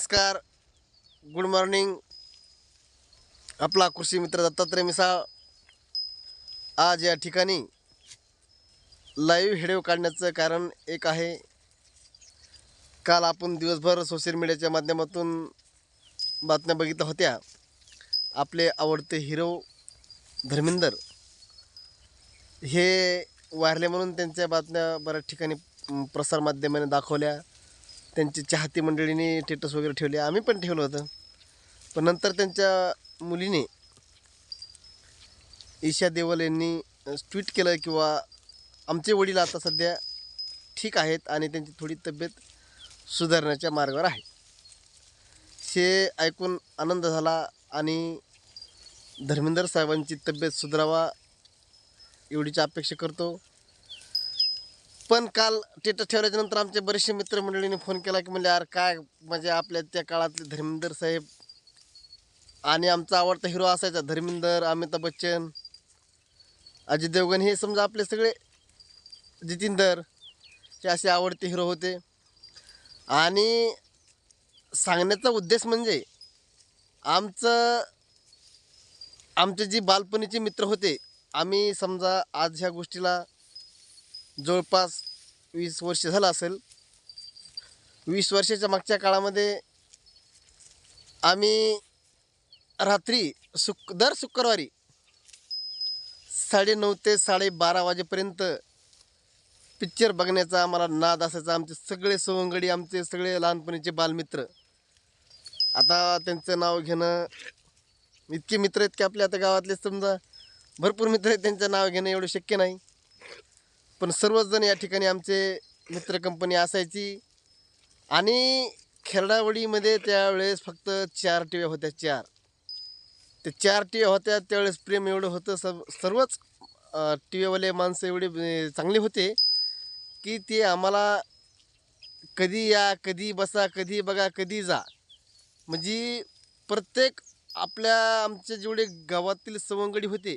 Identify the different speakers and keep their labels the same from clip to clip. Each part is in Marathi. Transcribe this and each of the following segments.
Speaker 1: नमस्कार. गुड मॉर्निंग आपला कृषी मित्र दत्तात्रय मिसाळ आज या ठिकाणी लाईव्ह व्हिडिओ काढण्याचं कारण एक आहे. काल आपण दिवसभर सोशल मीडियाच्या माध्यमातून बातम्या बघितल्या होत्या. आपले आवडते हिरो धर्मेंदर. हे वारले म्हणून त्यांच्या बातम्या बऱ्याच ठिकाणी प्रसारमाध्यमाने दाखवल्या. त्यांची चाहती मंडळीने स्टेटस वगैरे ठेवले. आम्ही पण ठेवलं होतं. पण नंतर त्यांच्या मुलीने ईशा देवल यांनी ट्विट केलं किंवा आमचे वडील आता सध्या ठीक आहेत आणि त्यांची थोडी तब्येत सुधारण्याच्या मार्गावर आहे. हे ऐकून आनंद झाला आणि धर्मेंद्र साहेबांची तब्येत सुधारावा एवढीच अपेक्षा करतो. पण काल तिथं ठेवल्याच्या नंतर आमचे बरेचसे मित्रमंडळीने फोन केला की म्हणजे यार काय म्हणजे आपल्या त्या काळातले धर्मेंदर साहेब आणि आमचा आवडता हिरो असायचा धर्मेंदर अमिताभ बच्चन अजित देवगण हे समजा आपले सगळे जितेंदर हे असे आवडते हिरो होते. आणि सांगण्याचा उद्देश म्हणजे आमचं आमचे जी बालपणीचे मित्र होते आम्ही समजा आज ह्या गोष्टीला जवळपास वीस वर्ष झालं असेल. वीस वर्षाच्या मागच्या काळामध्ये आम्ही रात्री शुक दर शुक्रवारी साडेनऊ ते साडेबारा वाजेपर्यंत पिक्चर बघण्याचा आम्हाला नाद असायचा. आमचे सगळे सवंगडी आमचे सगळे लहानपणीचे बालमित्र. आता त्यांचं नाव घेणं इतके मित्र आहेत की आपल्या आता गावातले समजा भरपूर मित्र आहेत त्यांचं नाव घेणं एवढं शक्य नाही. पण सर्वचजण या ठिकाणी आमचे मित्र कंपनी असायची. आणि खेरडावडीमध्ये त्यावेळेस फक्त चार टिव्या होत्या चार. ते चार टिव्या होत्या त्यावेळेस प्रेम एवढं होतं सर्व सर्वच टी व्हीवाले माणसं एवढे चांगले होते की ते आम्हाला कधी या कधी बसा कधी बघा कधी जा. म्हणजे प्रत्येक आपल्या आमचे जेवढे गावातील सवंगडी होते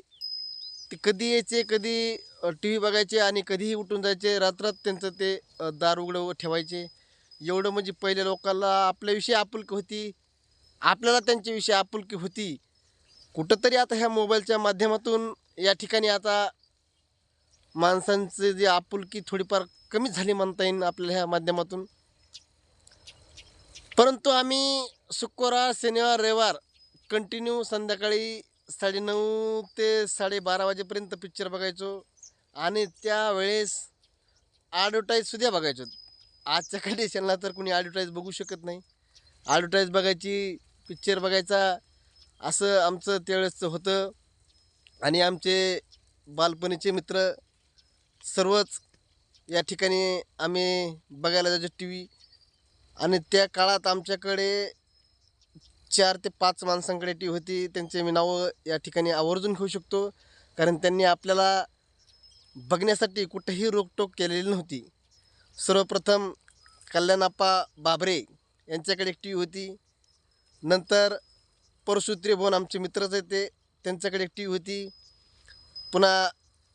Speaker 1: ते कधी यायचे कधी टी व्ही बघायचे आणि कधीही उठून जायचे रात्रात त्यांचं ते दार उघडं ठेवायचे. एवढं म्हणजे पहिल्या लोकांना आपल्याविषयी आपुलकी होती. आपल्याला त्यांच्याविषयी आपुलकी होती. कुठंतरी आता ह्या मोबाईलच्या माध्यमातून या ठिकाणी आता माणसांचे जे आपुलकी थोडीफार कमी झाली म्हणता येईल आपल्या ह्या माध्यमातून. परंतु आम्ही शुक्रवार शनिवार रविवार कंटिन्यू संध्याकाळी साडेनऊ ते साडेबारा वाजेपर्यंत पिक्चर बघायचो. आणि त्यावेळेस ॲडव्हर्टाईजसुद्धा बघायचो. आजच्या कंडिशनला तर कुणी ॲडव्हर्टाईज बघू शकत नाही. ॲडव्हर्टाईज बघायची पिक्चर बघायचा असं आमचं त्यावेळेसचं होतं. आणि आमचे बालपणीचे मित्र सर्वच या ठिकाणी आम्ही बघायला जायचो टी व्ही आणि त्या काळात आमच्याकडे चार ते पाच माणसांकडे टी होती. त्यांचे मी नावं या ठिकाणी आवर्जून घेऊ शकतो. कारण त्यांनी आपल्याला बघण्यासाठी कुठेही रोकटोक केलेली नव्हती. सर्वप्रथम कल्याणाप्पा बाबरे यांच्याकडे एक टी व्ही होती. नंतर परशु भवन आमचे मित्रच आहेत ते त्यांच्याकडे एक टी व्ही होती. पुन्हा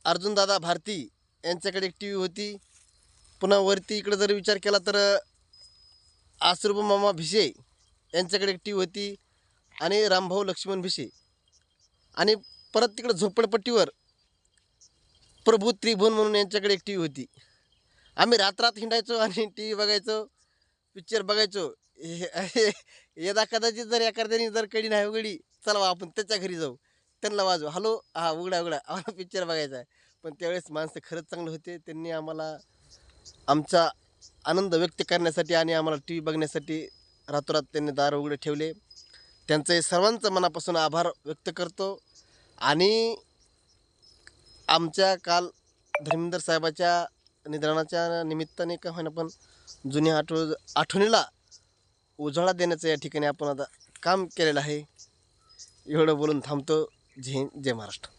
Speaker 1: अर्जुनदादा भारती यांच्याकडे एक टी व्ही होती. पुन्हा वरती इकडं जर विचार केला तर आसरूप मामा भिसे यांच्याकडे एक टी होती आणि रामभाऊ लक्ष्मण भिसे आणि परत तिकडं झोपडपट्टीवर प्रभू त्रिभुवन म्हणून यांच्याकडे एक टी व्ही होती. आम्ही रात्रात हिंडायचो आणि टी व्ही बघायचो पिक्चर बघायचो. हे- यदा कदाचित जर एखाद्याने जर कडी नाही उघडी चला आपण त्याच्या घरी जाऊ. त्यांना वाजू हॅलो हा उघडा उघडा. आम्हाला पिक्चर बघायचा आहे. पण त्यावेळेस माणसं खरंच चांगले होते. त्यांनी आम्हाला आमचा आनंद व्यक्त करण्यासाठी आणि आम्हाला टी व्ही बघण्यासाठी रातोरात त्यांनी दार उघडे ठेवले. त्यांचे सर्वांचं मनापासून आभार व्यक्त करतो. आणि आमच्या काल धर्मेंद्र साहेबाच्या निधनाच्या निमित्ताने का होईना पण जुन्या आठव आठवणीला उजाळा देण्याचं या ठिकाणी आपण आता काम केलेलं आहे. एवढं बोलून थांबतो. जय हिंद जय महाराष्ट्र.